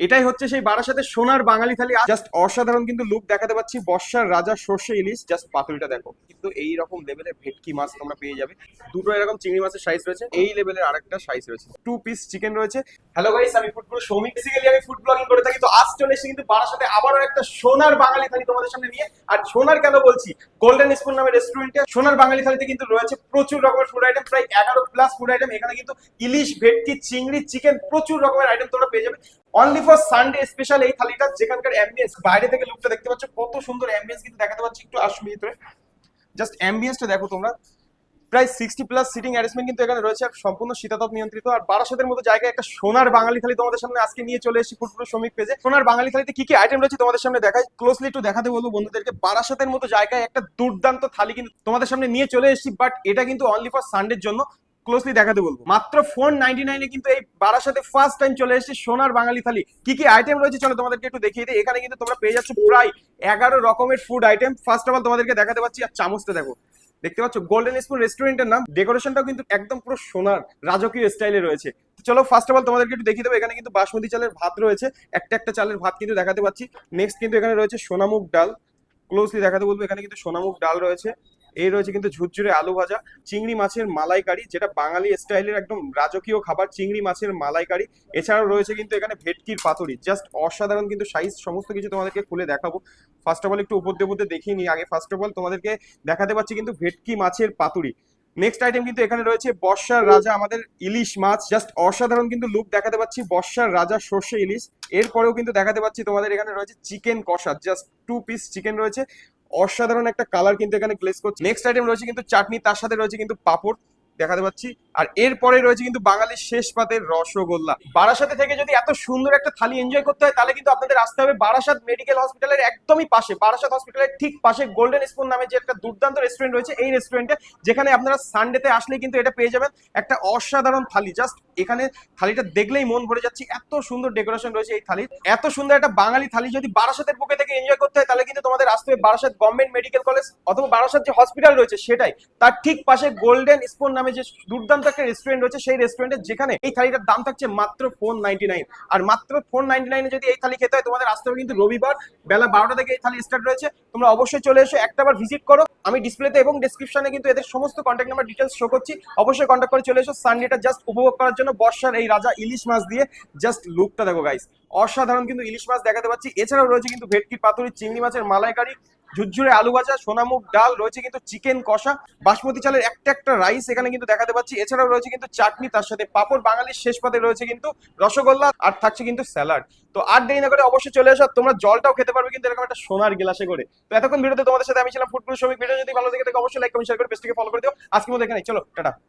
এটাই হচ্ছে সেই বারাসাতের সোনার বাঙালি থালি। জাস্ট অসাধারণ কিন্তু লুক দেখাতে পাচ্ছি বর্ষার রাজা সর্ষে ইলিশ। জাস্ট পাতুরিটা দেখো। কিন্তু এই রকম লেভেলের ভেটকি মাছ তোমরা পেয়ে যাবে। দুটো এরকম চিংড়ি মাছের সাইজ রয়েছে। এই লেভেলের আরেকটা সাইজ রয়েছে। টু পিস চিকেন রয়েছে। হ্যালো গাইস আমি ফুড পুরো সৌমিক বেসিক্যালি আমি ফুড ব্লগিং করে থাকি। তো আজ চলে এসেছি কিন্তু বারাসাতে আবারও একটা সোনার বাঙালি থালি তোমাদের সামনে নিয়ে। আর সোনার কেন বলছি? গোল্ডেন স্পুন নামে রেস্টুরেন্টে সোনার বাঙালি থালিতে কিন্তু রয়েছে প্রচুর রকমের ফুড আইটেম প্রায় এগারো প্লাস ফুড আইটেম এখানে কিন্তু ইলিশ, ভেটকি, চিংড়ি চিকেন প্রচুর রকমের আইটেম তোমরা পেয়ে যাবে। অনলি ফর সানডে স্পেশাল এই থালিটা, যেখানকার অ্যাম্বিয়েন্স বাইরে থেকে লুকটা দেখতে পাচ্ছ, কত সুন্দর অ্যাম্বিয়েন্স কিন্তু দেখাতে পাচ্ছি, একটু আসবে ভিতরে। জাস্ট অ্যাম্বিয়েন্সটা দেখো তোমরা। প্রায় সিক্সটি প্লাস সিটিং অ্যারেঞ্জমেন্ট কিন্তু এখানে রয়েছে, আর সম্পূর্ণ শীতাতপ নিয়ন্ত্রিত। আর বারাসাতের মতো জায়গায় একটা সোনার বাঙালি থালি তোমাদের সামনে আজকে নিয়ে চলে এসেছি ফুটপুর শ্রমিক পেজে সোনার বাঙালি থালিতে কি কি আইটেম রয়েছে তোমাদের সামনে দেখাই। ক্লোজলি একটু দেখাতে বলব বন্ধুদেরকে। বারাসাতের মতো জায়গায় একটা দুর্দান্ত থালি কিন্তু তোমাদের সামনে নিয়ে চলে এসেছি বাট এটা কিন্তু অনলি ফর সানডের জন্য। ক্লোজলি দেখাতে বলব। মাত্র ফোর নাইনটি নাইনে কিন্তু এই বারাসাতে ফার্স্ট টাইম চলে এসেছে সোনার বাঙালি থালি। কি কি আইটেম রয়েছে চলো তোমাদেরকে একটু দেখিয়ে দিই। এখানে কিন্তু তোমরা পেয়ে যাচ্ছ প্রায় এগারো রকমের food item first of all তোমাদেরকে দেখাতে পাচ্ছি, আর চামচটা দেখো। দেখতে পাচ্ছ গোল্ডেন স্পুন রেস্টুরেন্টের নাম। ডেকোরেশনটাও কিন্তু একদম পুরো সোনার, রাজকীয় স্টাইলে রয়েছে। চলো ফার্স্ট অফ অল তোমাদেরকে একটু দেখিয়ে দেবো। এখানে কিন্তু বাসমতি চালের ভাত রয়েছে। একটা একটা চালের ভাত কিন্তু দেখাতে পাচ্ছি। নেক্সট কিন্তু এখানে রয়েছে সোনামুগ ডাল। ক্লোজলি দেখাতে বলব, এখানে কিন্তু সোনামুখ ডাল রয়েছে। এই রয়েছে কিন্তু ঝুরঝুরে আলু ভাজা, চিংড়ি মাছের মালাইকারি, যেটা বাঙালি স্টাইলের একদম রাজকীয় খাবার, চিংড়ি মাছের মালাইকারি। এছাড়াও রয়েছে কিন্তু এখানে ভেটকির পাতুরি। জাস্ট অসাধারণ কিন্তু সাইজ সমস্ত কিছু তোমাদেরকে খুলে দেখাবো। ফার্স্ট অফ অল একটু উপর দিয়ে দেখিয়ে নিই আগে। ফার্স্ট অফ অল তোমাদেরকে দেখাতে পাচ্ছি কিন্তু ভেটকি মাছের পাতুরি। নেক্সট আইটেম কিন্তু এখানে রয়েছে বর্ষার রাজা, আমাদের ইলিশ মাছ। জাস্ট অসাধারণ কিন্তু লুক দেখাতে পাচ্ছি বর্ষার রাজা সর্ষে ইলিশ। এরপরেও কিন্তু দেখাতে পাচ্ছি তোমাদের এখানে রয়েছে চিকেন কষা। জাস্ট টু পিস চিকেন রয়েছে। অসাধারণ একটা কালার কিন্তু এখানে গ্লেস করছে। নেক্সট আইটেম রয়েছে কিন্তু চাটনি, তার সাথে রয়েছে কিন্তু পাপড়। দেখাতে পাচ্ছি। আর এরপরে রয়েছে কিন্তু বাঙালির শেষ পাতের রসগোল্লা। বারাসাতে থেকে যদি এত সুন্দর একটা থালি এনজয় করতে হয়, তাহলে কিন্তু আপনাদের আসতে হবে বারাসাত মেডিকেল হসপিটালের একদমই পাশে। বারাসাত হসপিটালের ঠিক পাশে গোল্ডেন স্পুন নামে যে একটা দুর্দান্ত রেস্টুরেন্ট রয়েছে, এই রেস্টুরেন্টে যেখানে আপনারা সানডেতে আসলে কিন্তু এটা পেয়ে যাবেন একটা অসাধারণ থালি। জাস্ট এখানে থালিটা দেখলেই মন ভরে যাচ্ছে, এত সুন্দর ডেকোরেশন রয়েছে এই থালির। এত সুন্দর একটা বাঙালি থালি যদি বারাসাতের বুকে থেকে এনজয় করতে হয়, তাহলে কিন্তু তোমাদের আসতে হবে বারাসাত গভর্নমেন্ট মেডিকেল কলেজ অথবা বারাসাত যে হসপিটাল রয়েছে সেটাই। তার ঠিক পাশে গোল্ডেন স্পুন নামে যে দুর্দান্ত একটা রেস্টুরেন্ট রয়েছে, সেই রেস্টুরেন্টে যেখানে এই থালিটার দাম থাকছে মাত্র ফোর নাইনটি নাইন আর মাত্র ফোর নাইনটি নাইনে যদি এই থালি খেতে হয়, তোমাদের আসতে হবে কিন্তু রবিবার বেলা বারোটা থেকে এই থালি স্টার্ট রয়েছে। তোমরা অবশ্যই চলে এসো একটাবার ভিজিট করো। আমি ডিসপ্লেতে এবং ডিসক্রিপশনে কিন্তু এদের সমস্ত কন্ট্যাক্ট নাম্বার ডিটেলস শো করছি। অবশ্যই কন্ট্যাক্ট করে চলে এসো সানডেটা জাস্ট উপভোগ করার জন্য বর্ষার এই রাজা ইলিশ মাছ দিয়ে জাস্ট লুকটা দেখো গাইস অসাধারণ কিন্তু ইলিশ মাছ দেখাতে পাচ্ছি। এছাড়াও রয়েছে কিন্তু ভেটকি পাতুরি, চিংড়ি মাছের মালাইকারি ঝুরঝুরে আলু ভাজা সোনামুগ ডাল, রয়েছে কিন্তু চিকেন কষা, বাসমতি চালের একটা একটা রাইস এখানে কিন্তু দেখাতে পাচ্ছি। এছাড়াও রয়েছে কিন্তু চাটনি, তার সাথে পাপড়, বাঙালির শেষ পাতে রয়েছে কিন্তু রসগোল্লা আর থাকছে কিন্তু স্যালাড। তো আর দেরি না করে অবশ্যই চলে আসো তোমরা জলটাও খেতে পারবে কিন্তু এরকম একটা সোনার গিলাসে করে। তো এতক্ষণ ভিডিওতে তোমাদের সাথে আমি ছিলাম ফুটবল শ্রমিক ভিডিও যদি ভালো দেখে থাকে, অবশ্যই লাইক কমেন্ট শেয়ার করে পেজটিকে ফলো করে দিও। আজকের মতো এখানে চলো, টাটা।